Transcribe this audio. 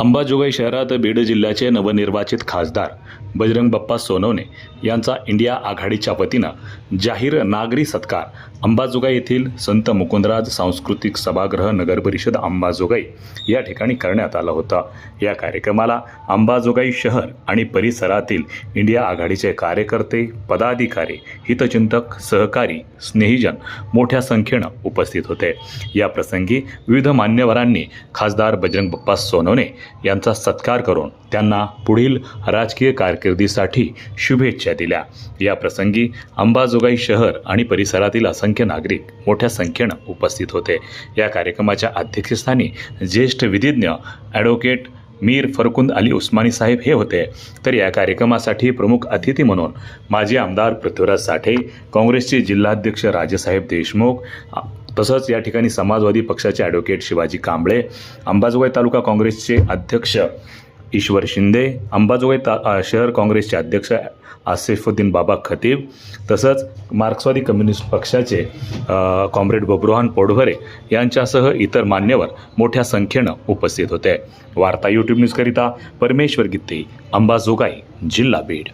अंबाजोगाई शहरात बीड जिल्ह्याचे नवनिर्वाचित खासदार बजरंग बाप्पा सोनवणे यांचा इंडिया आघाडीच्या वतीनं जाहीर नागरी सत्कार अंबाजोगाई येथील संत मुकुंदराज सांस्कृतिक सभागृह नगरपरिषद अंबाजोगाई या ठिकाणी करण्यात आला होता. या कार्यक्रमाला अंबाजोगाई शहर आणि परिसरातील इंडिया आघाडीचे कार्यकर्ते पदाधिकारी हितचिंतक सहकारी स्नेहीजन मोठ्या संख्येनं उपस्थित होते. या प्रसंगी विविध मान्यवरांनी खासदार बजरंग बाप्पा सोनवणे यांचा सत्कार करून त्यांना पुढील राजकीय कार्य कारकिर्दीसाठी शुभेच्छा दिल्या. या प्रसंगी अंबाजोगाई शहर आणि परिसरातील असंख्य नागरिक मोठ्या संख्येनं उपस्थित होते. या कार्यक्रमाच्या अध्यक्षस्थानी ज्येष्ठ विधिज्ञ ॲडव्होकेट मीर फरकुंद अली उस्मानी साहेब हे होते. तर या कार्यक्रमासाठी प्रमुख अतिथी म्हणून माजी आमदार पृथ्वीराज साठे काँग्रेसचे जिल्हाध्यक्ष राजेसाहेब देशमुख तसंच या ठिकाणी समाजवादी पक्षाचे ॲडव्होकेट शिवाजी कांबळे अंबाजोगाई तालुका काँग्रेसचे अध्यक्ष ईश्वर शिंदे अंबाजोगाई ता शहर काँग्रेसचे अध्यक्ष आसिफुद्दीन बाबा खतीब तसंच मार्क्सवादी कम्युनिस्ट पक्षाचे कॉम्रेड बब्रुहान पोडभरे यांच्यासह इतर मान्यवर मोठ्या संख्येनं उपस्थित होते. वार्ता यूट्यूब न्यूजकरिता परमेश्वर गित्ते अंबाजोगाई जिल्हा बीड.